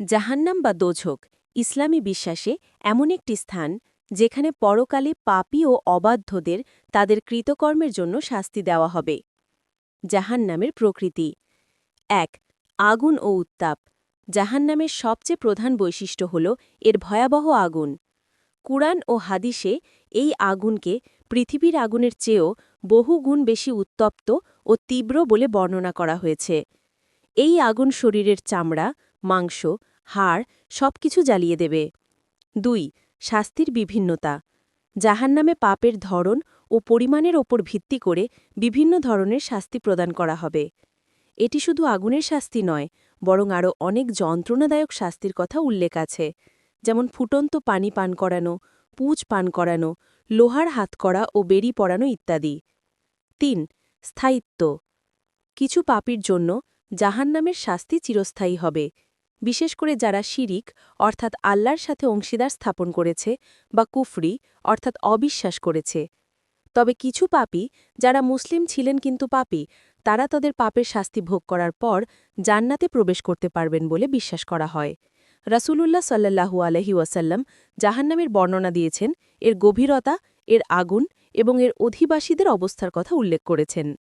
জাহান্নাম বা দোঝক, ইসলামী বিশ্বাসে এমন একটি স্থান যেখানে পরকালে পাপী ও অবাধ্যদের তাদের কৃতকর্মের জন্য শাস্তি দেওয়া হবে। জাহান্নামের প্রকৃতি। এক, আগুন ও উত্তাপ। জাহান্নামের সবচেয়ে প্রধান বৈশিষ্ট্য হল এর ভয়াবহ আগুন। কুরআন ও হাদিসে এই আগুনকে পৃথিবীর আগুনের চেয়েও বহুগুণ বেশি উত্তপ্ত ও তীব্র বলে বর্ণনা করা হয়েছে। এই আগুন শরীরের চামড়া মাংস, হাড়, সবকিছু জ্বালিয়ে দেবে। দুই, শাস্তির বিভিন্নতা। জাহান্নামে পাপের ধরন ও পরিমাণের ওপর ভিত্তি করে বিভিন্ন ধরনের শাস্তি প্রদান করা হবে। এটি শুধু আগুনের শাস্তি নয়, বরং আরও অনেক যন্ত্রণাদায়ক শাস্তির কথা উল্লেখ আছে। যেমন ফুটন্ত পানি পান করানো, পুঁজ পান করানো, লোহার হাত করা ও বেরি পড়ানো ইত্যাদি। তিন, স্থায়িত্ব। কিছু পাপীর জন্য জাহান্নামের শাস্তি চিরস্থায়ী হবে। বিশেষ করে যারা শিরিক, অর্থাৎ আল্লাহর সাথে অংশীদার স্থাপন করেছে, বা কুফরি, অর্থাৎ অবিশ্বাস করেছে। তবে কিছু পাপী, যারা মুসলিম ছিলেন কিন্তু পাপী, তারা তাদের পাপের শাস্তি ভোগ করার পর জান্নাতে প্রবেশ করতে পারবেন বলে বিশ্বাস করা হয়। রাসূলুল্লাহ সাল্লাহু আলহি ওয়াসাল্লাম জাহান্নামের বর্ণনা দিয়েছেন, এর গভীরতা, এর আগুন এবং এর অধিবাসীদের অবস্থার কথা উল্লেখ করেছেন।